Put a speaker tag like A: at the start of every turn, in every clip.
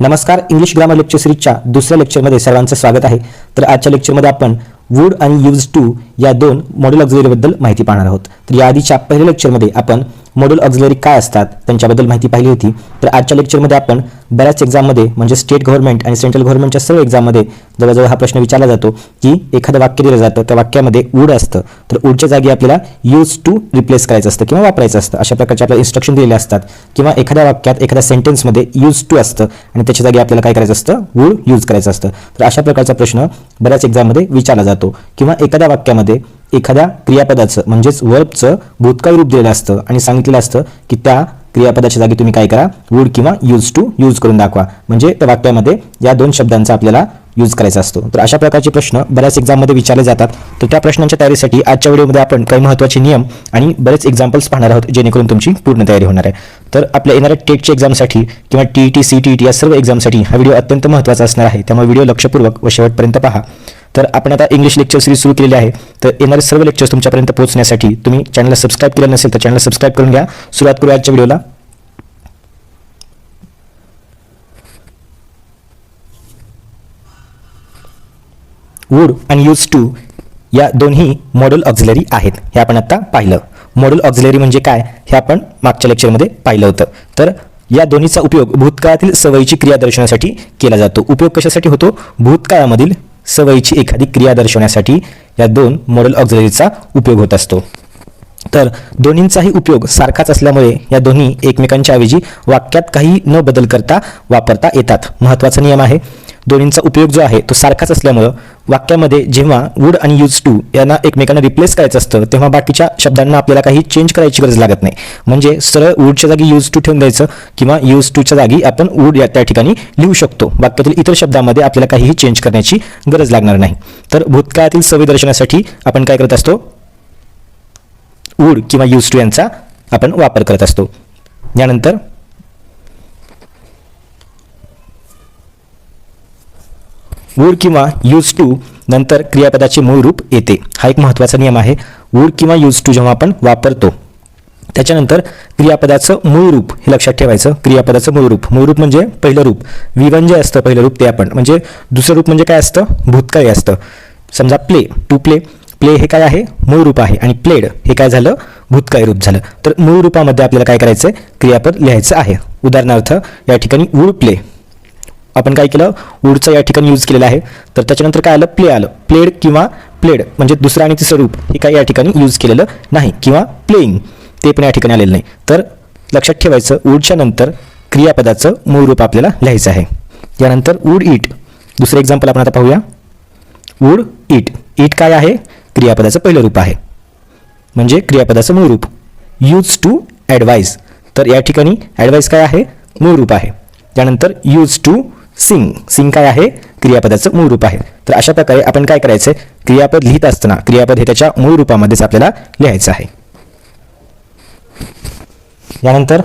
A: नमस्कार English grammar lecture सिरीजच्या दुसऱ्या लेक्चरमध्ये सर्वांचं स्वागत आहे. तर आजच्या लेक्चरमध्ये आपण वूड आणि यूज टू या दोन मॉड्यूल ऑक्झिलरीबद्दल माहिती पाहणार आहोत. तर या आधीच्या पहिल्या लेक्चरमध्ये आपण मॉड्यूल ऑक्झिलरी काय असतात त्यांच्याबद्दल माहिती पाहिली होती. तर आजच्या लेक्चरमध्ये आपण बऱ्याच एक्झाममध्ये म्हणजे स्टेट गव्हर्नमेंट आणि सेंट्रल गव्हर्नमेंटच्या सर्व एक्झाममध्ये जवळजवळ हा प्रश्न विचारला जातो की एखादं वाक्य दिलं जातं त्या वाक्यामध्ये वूड असतं. तर वूडच्या जागी आपल्याला यूज टू रिप्लेस करायचं असतं किंवा वापरायचं असतं. अशा प्रकारचे आपल्याला इन्स्ट्रक्शन दिलेले असतात. किंवा एखाद्या वाक्यात एखाद्या सेंटेन्समध्ये यूज टू असतं. आणि त्याच्या जागी आपल्याला काय करायचं असतं? वूड यूज करायचं असतं. तर अशा प्रकारचा प्रश्न बऱ्याच एक्झाममध्ये विचारला जातो. किंवा एखाद्या वाक्यामध्ये एखाद्या क्रियापदाचं म्हणजेच वर्बचं भूतकाळ रूप दिलेलं असतं आणि सांगितलेलं असतं की त्या क्रियापदाच्या जागी तुम्ही काय करा? वूड किंवा यूज टू यूज करून दाखवा. म्हणजे त्या वाक्यामध्ये या दोन शब्दांचा आपल्याला यूज करायचा असतो. तर अशा प्रकारचे प्रश्न बऱ्याच एक्झाममध्ये विचारले जातात. तर त्या प्रश्नांच्या तयारीसाठी आजच्या व्हिडिओमध्ये आपण काही महत्त्वाचे नियम आणि बरेच एक्झाम्पल्स पाहणार आहोत जेणेकरून तुमची पूर्ण तयारी होणार आहे. तर आपल्या येणाऱ्या टेटच्या एक्झामसाठी किंवा T T C T T या सर्व एक्झामसाठी हा व्हिडिओ अत्यंत महत्त्वाचा असणार आहे. त्यामुळे व्हिडिओ लक्षपूर्वक व शेवटपर्यंत पहा. तर आपण आता इंग्लिश लेक्चर सिरीज सुरू केलेली आहे. तर येणारे सर्व लेक्चर्स तुमच्यापर्यंत पोहोचण्यासाठी तुम्ही चॅनलला सबस्क्राईब केलं नसेल तर चॅनल सबस्क्राईब करून घ्या. सुरुवात करू आजच्या व्हिडिओला. वूड आणि यूज टू या दोन्ही मॉडेल ऑक्झिलरी आहेत. हे आपण आता पाहिलं. मॉडल ऑक्झिलरी म्हणजे काय? हे आपण मागच्या लेक्चरमध्ये पाहिलं होतं. तर या दोन्हीचा उपयोग भूतकाळातील सवयीची क्रिया दर्शवण्यासाठी केला जातो. उपयोग कशासाठी होतो? भूतकाळामधील सवयीची एखादी क्रिया दर्शवण्यासाठी या दोन मॉडेल ऑक्झिलरीचा उपयोग होत असतो. तर दोन्हींचाही उपयोग सारखाच असल्यामुळे या दोन्ही एकमेकांच्या ऐवजी वाक्यात काही न बदल करता वापरता येतात. महत्त्वाचा नियम आहे दोन्हींचा उपयोग जो आहे तो सारखाच असल्यामुळं वाक्यामध्ये जेव्हा वूड आणि यूज टू यांना एकमेकांना रिप्लेस करायचं असतं तेव्हा बाकीच्या शब्दांना आपल्याला काही चेंज करायची गरज लागत नाही. म्हणजे सरळ वूडच्या जागी यूज टू ठेवून द्यायचं किंवा यूज टूच्या जागी आपण वूड या त्या ठिकाणी लिहू शकतो. वाक्यातील इतर शब्दामध्ये आपल्याला काहीही चेंज करण्याची गरज लागणार नाही. तर भूतकाळातील सवय दर्शनासाठी आपण काय करत असतो? वूड किंवा यूज टू यांचा आपण वापर करत असतो. यानंतर वूड किंवा यूज टू नंतर क्रियापदाचे मूळ रूप येते. हा एक महत्त्वाचा नियम आहे. वूड किंवा यूज टू जेव्हा आपण वापरतो त्याच्यानंतर क्रियापदाचं मूळ रूप हे लक्षात ठेवायचं क्रियापदाचं मूळ रूप. मूळ रूप म्हणजे पहिलं रूप. विवन जे असतं पहिलं रूप ते आपण. म्हणजे दुसरं रूप म्हणजे काय असतं? भूतकाळी असतं. समजा प्ले टू प्ले. प्ले हे काय आहे? मूळ रूप आहे. आणि प्लेड हे काय झालं? भूतकाळी रूप झालं. तर मूळ रूपामध्ये आपल्याला काय करायचं आहे क्रियापद लिहायचं आहे. उदाहरणार्थ या ठिकाणी वूड प्ले. आपण काय केलं? वूडचं या ठिकाणी यूज केलेलं आहे. तर त्याच्यानंतर काय आलं? प्ले आलं. प्लेड किंवा प्लेड म्हणजे दुसरं आणि तिसरं रूप हे काय या ठिकाणी यूज केलेलं नाही किंवा प्लेईंग ते पण या ठिकाणी आलेलं नाही. तर लक्षात ठेवायचं वूडच्या नंतर क्रियापदाचं मूळ रूप आपल्याला लिहायचं आहे. यानंतर वूड इट दुसरं एक्झाम्पल आपण आता पाहूया. वूड इट इट काय आहे? क्रियापदाचं पहिलं रूप आहे. म्हणजे क्रियापदाचं मूळ रूप. यूज टू ॲडवाईज तर या ठिकाणी ॲडवाईज काय आहे? मूळ रूप आहे. त्यानंतर यूज टू सिंग. सिंग काय आहे? क्रियापदाचं मूळ रूप आहे. तर अशा प्रकारे आपण काय करायचं आहे क्रियापद लिहित असताना क्रियापद हे त्याच्या मूळ रूपामध्येच आपल्याला लिहायचं आहे. यानंतर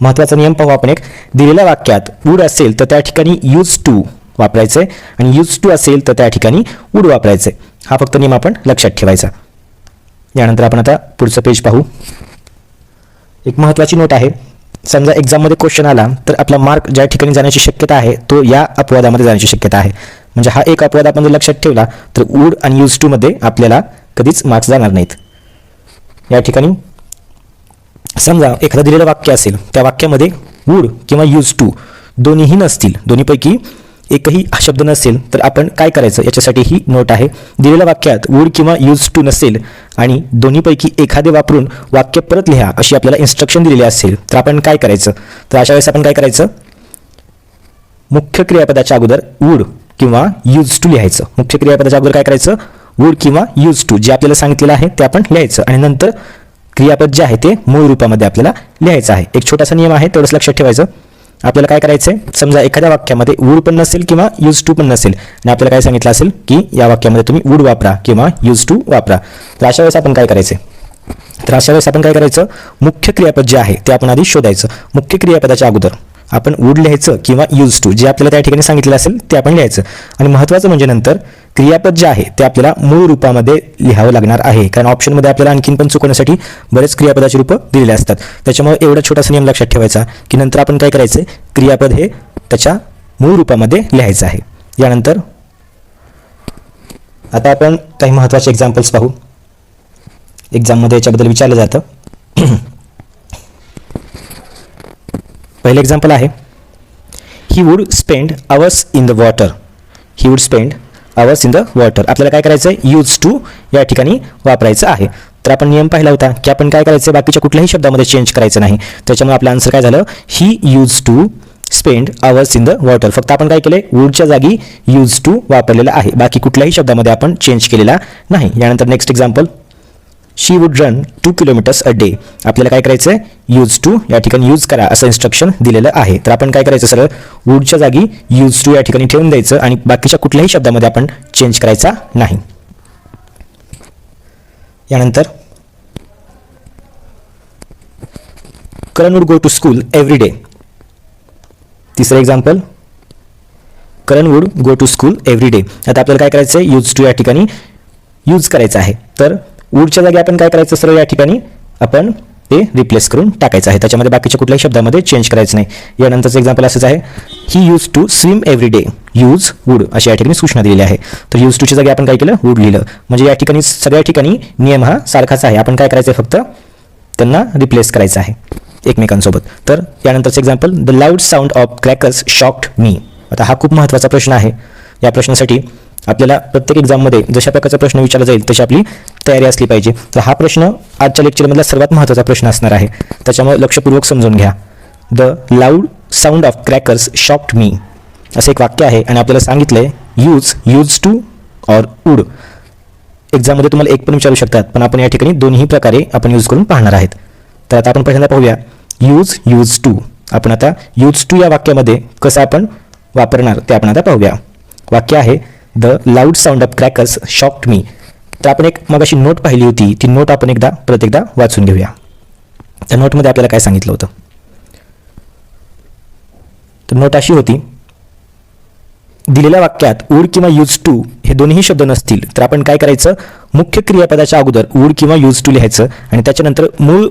A: महत्त्वाचा नियम पाहू आपण एक. दिलेल्या वाक्यात वूड असेल तर त्या ठिकाणी यूज टू वापरायचं आहे आणि यूज टू असेल तर त्या ठिकाणी वूड वापरायचं आहे हा फक्त नियम आपण लक्षात ठेवायचा. यानंतर आपण आता पुढचं पेज पाहू. एक महत्त्वाची नोट आहे. समजा एक्झाममध्ये क्वेश्चन आला तर आपला मार्क ज्या ठिकाणी जाण्याची शक्यता आहे तो या अपवादामध्ये जाण्याची शक्यता आहे. म्हणजे हा एक अपवाद आपण जर लक्षात ठेवला तर वूड आणि यूज टूमध्ये आपल्याला कधीच मार्क्स जाणार नाहीत. या ठिकाणी समजा एखादं दिलेलं वाक्य असेल त्या वाक्यामध्ये वूड किंवा यूज टू दोन्हीही नसतील दोन्हीपैकी एकही हा शब्द नसेल तर आपण काय करायचं? याच्यासाठी ही नोट आहे. दिलेल्या वाक्यात वूड किंवा यूज टू नसेल आणि दोन्हीपैकी एखादे वापरून वाक्य परत लिहा अशी आपल्याला इन्स्ट्रक्शन दिलेली असेल तर आपण काय करायचं? तर अशा वेळेस आपण काय करायचं? मुख्य क्रियापदाच्या अगोदर वूड किंवा यूज टू लिहायचं. मुख्य क्रियापदाच्या अगोदर काय करायचं? वूड किंवा यूज टू जे आपल्याला सांगितलेलं आहे ते आपण लिहायचं. आणि नंतर क्रियापद जे आहे ते मूळ रूपामध्ये आपल्याला लिहायचं आहे. एक छोटासा नियम आहे तेवढंच लक्षात ठेवायचं. आपल्याला काय करायचं आहे समजा एखाद्या वाक्यामध्ये वूड पण नसेल किंवा यूज टू पण नसेल. आणि आपल्याला काय सांगितलं असेल? की या वाक्यामध्ये तुम्ही वूड वापरा किंवा यूज टू वापरा. तर अशा वेळेस आपण काय करायचं तर अशा वेळेस आपण काय करायचं? मुख्य क्रियापद जे आहे ते आपण आधी शोधायचं. मुख्य क्रियापदाच्या अगोदर. आपण वूड लिहायचं किंवा यूज टू जे आपल्याला त्या ठिकाणी सांगितलं असेल ते आपण लिहायचं. आणि महत्त्वाचं म्हणजे नंतर क्रियापद जे आहे ते आपल्याला मूळ रूपामध्ये लिहावं लागणार आहे. कारण ऑप्शनमध्ये आपल्याला आणखीन पण चुकवण्यासाठी बरेच क्रियापदाची रूपं दिलेले असतात. त्याच्यामुळे एवढा छोटासा नियम लक्षात ठेवायचा की नंतर आपण काय करायचं क्रियापद हे त्याच्या मूळ रूपामध्ये लिहायचं आहे. यानंतर आता आपण काही महत्त्वाचे एक्झाम्पल्स पाहू. एक्झाममध्ये याच्याबद्दल विचारलं जातं. पहिलं एक्झाम्पल आहे. He would spend hours in the water he would spend hours in the water आपल्याला काय करायचं आहे यूज टू या ठिकाणी वापरायचं आहे. तर आपण नियम पाहिला होता की आपण काय करायचं बाकीच्या कुठल्याही शब्दामध्ये चेंज करायचं नाही. त्याच्यामुळे आपलं आन्सर काय झालं? He used to spend hours in the water फक्त आपण काय केलंय? वूडच्या जागी यूज टू वापरलेलं आहे. बाकी कुठल्याही शब्दामध्ये आपण चेंज केलेला नाही. यानंतर next example she would run two kilometres a day आपल्याला काय करायचं आहे यूज टू या ठिकाणी यूज करा असं इन्स्ट्रक्शन दिलेलं आहे. तर आपण काय करायचं सरळ? वूडच्या जागी यूज टू या ठिकाणी ठेवून द्यायचं आणि बाकीच्या कुठल्याही शब्दामध्ये आपण चेंज करायचा नाही. यानंतर Karan would go to school every day तिसरं example Karan would go to school every day आता आपल्याला काय करायचं आहे यूज टू या ठिकाणी यूज करायचं आहे. तर वूडच्या जागी आपण काय करायचं सरळ या ठिकाणी? आपण ते रिप्लेस करून टाकायचं आहे. त्याच्यामध्ये बाकीच्या कुठल्याही शब्दामध्ये चेंज करायचं नाही. यानंतरचं एक्झाम्पल असंच आहे. He used to swim every day used would अशी या ठिकाणी सूचना दिलेली आहे. तर यूज टूच्या जागी आपण काय केलं? वूड लिहिलं. म्हणजे या ठिकाणी सगळ्या ठिकाणी नियम हा सारखाच आहे. आपण काय करायचं आहे फक्त? त्यांना रिप्लेस करायचं आहे. एकमेकांसोबत. तर यानंतरचं example the loud sound of crackers shocked me आता हा खूप महत्त्वाचा प्रश्न आहे. या प्रश्नासाठी आपल्याला प्रत्येक एक्झाममध्ये जशा प्रकारचा प्रश्न विचारला जाईल तशी आपली तयारी असली पाहिजे. तर हा प्रश्न आजच्या लेक्चरमधला सर्वात महत्त्वाचा प्रश्न असणार आहे. त्याच्यामुळे लक्षपूर्वक समजून घ्या. The loud sound of crackers shocked me असं एक वाक्य आहे आणि आपल्याला सांगितलं आहे used used to or would एक्झाममध्ये तुम्हाला एक पण विचारू शकतात पण आपण या ठिकाणी दोन्ही प्रकारे आपण यूज करून पाहणार आहेत. तर आता आपण पहिल्यांदा पाहूया. यूज यूज टू आपण आता यूज टू या वाक्यामध्ये कसं आपण वापरणार ते आपण आता पाहूया. वाक्य आहे the loud sound of crackers shocked me तर आपण एक मग अशी नोट पाहिली होती. ती नोट आपण एकदा परत एकदा वाचून घेऊया. त्या नोटमध्ये आपल्याला काय सांगितलं होतं? तर नोट अशी होती. दिलेल्या वाक्यात वूड किंवा यूज टू हे दोन्ही शब्द नसतील तर आपण काय करायचं? मुख्य क्रियापदाच्या अगोदर वूड किंवा यूज टू लिहायचं आणि त्याच्यानंतर मूळ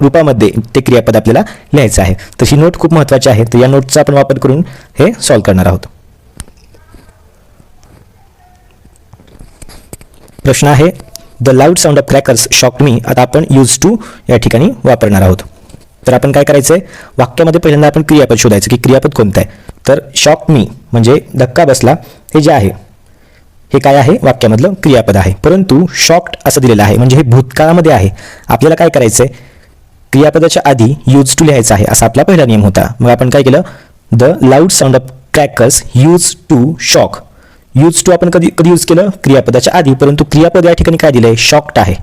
A: रूपामध्ये ते क्रियापद आपल्याला लिहायचं आहे. तर ही नोट खूप महत्त्वाची आहे. तर या नोटचा आपण वापर करून हे सॉल्व करणार आहोत. प्रश्न आहे the loud sound of crackers shock me आता आपण यूज टू या ठिकाणी वापरणार आहोत. तर आपण काय करायचं आहे वाक्यामध्ये पहिल्यांदा आपण क्रियापद शोधायचं की क्रियापद कोणतं आहे? तर शॉक मी म्हणजे धक्का बसला हे जे आहे हे काय आहे? वाक्यामधलं क्रियापद आहे. परंतु शॉक्ड असं दिलेलं आहे म्हणजे हे भूतकाळामध्ये आहे. आपल्याला काय करायचं आहे क्रियापदाच्या आधी यूज टू लिहायचं आहे असा आपला पहिला नियम होता. मग आपण काय केलं? The loud sound of crackers used to shock used to आपण कधी कधी यूज केलं? क्रियापदाच्या आधी परंतु क्रियापद या ठिकाणी काय दिलं आहे शॉक्ट आहे.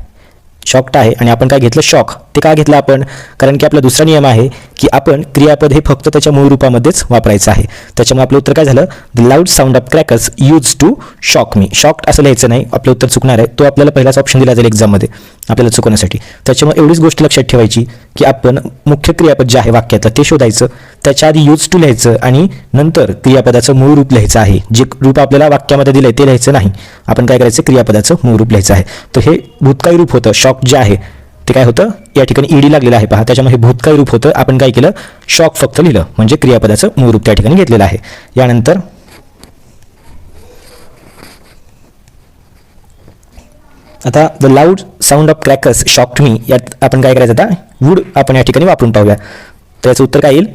A: शॉक्ट आहे आणि आपण काय घेतलं? शॉक ते का घेतलं आपण? कारण की आपला दुसरा नियम आहे की आपण क्रियापद हे फक्त त्याच्या मूळ रूपामध्येच वापरायचं आहे. त्याच्यामुळे आपलं उत्तर काय झालं? The loud sound of crackers used to shock me shocked असं लिहायचं नाही. आपलं उत्तर चुकणार आहे. तो आपल्याला पहिलाच ऑप्शन दिला जाईल एक्झाममध्ये आपल्याला चुकवण्यासाठी. त्याच्यामुळे एवढीच गोष्ट लक्षात ठेवायची की आपण मुख्य क्रियापद जे आहे वाक्यातलं ते शोधायचं. त्याच्या आधी यूज टू लिहायचं आणि नंतर क्रियापदाचं मूळ रूप लिहायचं आहे. जे रूप आपल्याला वाक्यामध्ये दिलं आहे ते लिहायचं नाही. आपण काय करायचं? क्रियापदाचं मूळ रूप लिहायचं आहे. तर हे भूतकाळी रूप होतं. शॉक जे आहे ते काय होतं? या ठिकाणी ईडी लागलेलं आहे. पहा त्याच्यामध्ये हे भूतकाळी रूप होतं. आपण काय केलं? शॉक फक्त लिहिलं. म्हणजे क्रियापदाचं मूळ रूप त्या ठिकाणी घेतलेलं आहे. यानंतर आता the loud sound of crackers shocked me यात आपण काय करायचं आता? वूड आपण या ठिकाणी वापरून पाहूया. तर याचं उत्तर काय येईल?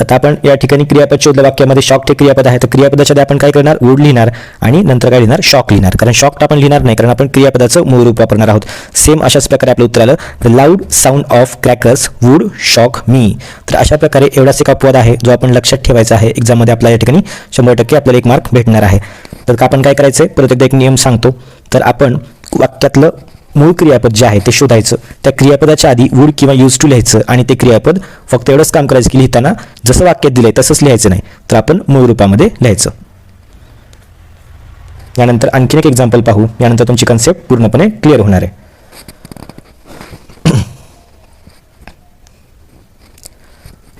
A: आता आपण या ठिकाणी क्रियापद शोधलं वाक्यामध्ये शॉक हे क्रियापद आहे. तर क्रियापदाच्या आधी आपण काय करणार? वूड लिहिणार आणि नंतर काय लिहिणार? शॉक लिहिणार. कारण शॉक आपण लिहिणार नाही कारण आपण क्रियापदाचं मूळ रूप वापरणार आहोत. सेम अशाच प्रकारे आपलं उत्तर आलं. The loud sound of crackers would shock me तर अशा प्रकारे एवढाच एक अपवाद आहे जो आपण लक्षात ठेवायचा आहे. एक्झाममध्ये आपल्या या ठिकाणी शंभर टक्के आपल्याला एक मार्क भेटणार आहे. तर आपण काय करायचं आहे परत एकदा एक नियम सांगतो. तर आपण वाक्यातलं मूळ क्रियापद जे आहे ते शोधायचं. त्या क्रियापदाच्या आधी वूड किंवा यूज टू लिहायचं आणि ते क्रियापद फक्त एवढंच काम करायचं की लिहिताना जसं वाक्यात दिलंय तसंच लिहायचं नाही तर आपण मूळ रूपामध्ये लिहायचं. यानंतर आणखीन एक एक्झाम्पल पाहू. यानंतर तुमची कन्सेप्ट पूर्णपणे क्लिअर होणार आहे.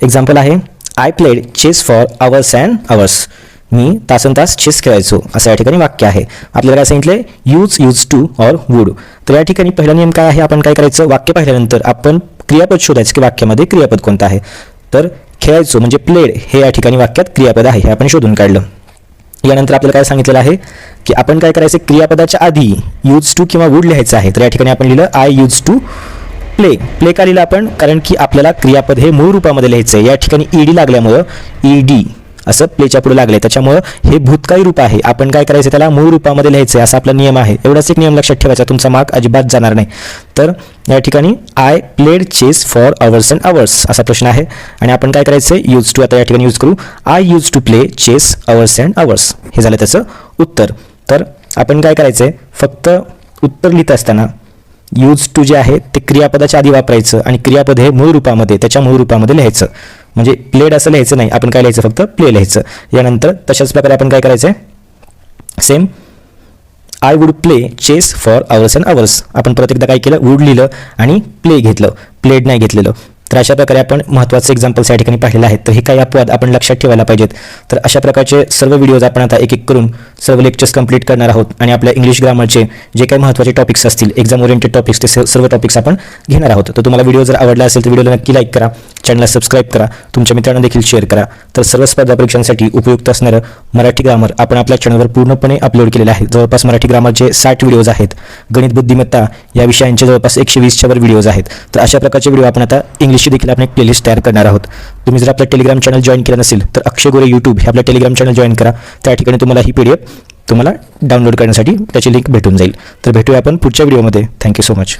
A: एक्झाम्पल आहे I played chess for hours and hours मी तासन तास चेस खेळायचो असं या ठिकाणी वाक्य आहे. आपल्याला काय सांगितलंय? Used used to or would तर या ठिकाणी पहिला नियम काय आहे? आपण काय करायचं? वाक्य पाहिल्यानंतर आपण क्रियापद शोधायचं की वाक्यामध्ये क्रियापद कोणतं आहे. तर खेळायचो म्हणजे प्लेड हे या ठिकाणी वाक्यात क्रियापद आहे हे आपण शोधून काढलं. यानंतर आपल्याला काय सांगितलेलं आहे? की आपण काय करायचं? क्रियापदाच्या आधी यूज टू किंवा वूड लिहायचं आहे. तर या ठिकाणी आपण लिहिलं I used to play play का लिहिलं आपण? कारण की आपल्याला क्रियापद हे मूळ रूपामध्ये लिहायचं आहे या ठिकाणी ईडी लागल्यामुळं ईडी असं प्लेच्या पुढे लागले त्याच्यामुळं हे भूतकाळी रूप आहे. आपण काय करायचं? त्याला मूळ रूपामध्ये लिहायचं असा आपला नियम आहे. एवढाच एक नियम लक्षात ठेवायचा. तुमचा मार्क अजिबात जाणार नाही. तर या ठिकाणी I played chess for hours and hours असा प्रश्न आहे. आणि आपण काय करायचं आहे यूज टू आता या ठिकाणी यूज करू. I used to play chess hours and hours हे झालं त्याचं उत्तर. तर आपण काय करायचं आहे फक्त उत्तर लिहित असताना यूज टू जे आहे ते क्रियापदाच्या आधी वापरायचं आणि क्रियापद हे मूळ रूपामध्ये त्याच्या मूळ रूपामध्ये लिहायचं. म्हणजे प्लेड असं लिहायचं नाही आपण काय लिहायचं? फक्त प्ले लिहायचं. यानंतर तशाच प्रकारे आपण काय करायचं आहे same I would play chess for hours and hours आपण परत एकदा काय केलं? वूड लिहिलं आणि प्ले घेतलं. प्लेड नाही घेतलेलं. तर अशा प्रकारे आपण महत्त्वाचे एक्झाम्पल्स या ठिकाणी पाहिलेले आहेत. तर हे काही अपवाद आपण लक्षात ठेवायला पाहिजेत. तर अशा प्रकारचे सर्व व्हिडिओज आपण आता एक एक करून सर्व लेक्चर्स कंप्लीट करणार आहोत आणि आपल्या इंग्लिश ग्रामरचे जे काही महत्त्वाचे टॉपिक्स असतील एक्झाम ओरिएंटेड टॉपिक्स ते सर्व टॉपिक्स आपण घेणार आहोत. तर तुम्हाला व्हिडिओ जर आवडला असेल तर व्हिडिओला नक्की लाईक करा. चॅनलला सबस्क्राईब करा. तुमच्या मित्रांना देखील शेअर करा. तर सर्व स्पर्धा परीक्षांसाठी उपयुक्त असणारं मराठी ग्रामर आपण आपल्या चॅनलवर पूर्णपणे अपलोड केलेलं आहे. जवळपास मराठी ग्रामरचे साठ व्हिडिओज आहेत. गणित बुद्धिमत्ता या विषयांचे जवळपास एकशे वीसच्यावर व्हिडिओज आहेत. तर अशा प्रकारचे व्हिडिओ आपण आता इंग्लिश इंग्लिशची देखील आपण एक प्लेलिस्ट तयार करणार आहोत. तुम्ही जर आपलं टेलिग्राम चॅनल जॉईन केलं नसेल तर अक्षय गोरे यूट्यूब हे आपलं टेलिग्राम चॅनल जॉईन करा. त्या ठिकाणी तुम्हाला ही पी डी एफ तुम्हाला डाउनलोड करण्यासाठी त्याची लिंक भेटून जाईल. तर भेटूया आपण पुढच्या व्हिडिओमध्ये थँक्यू सो मच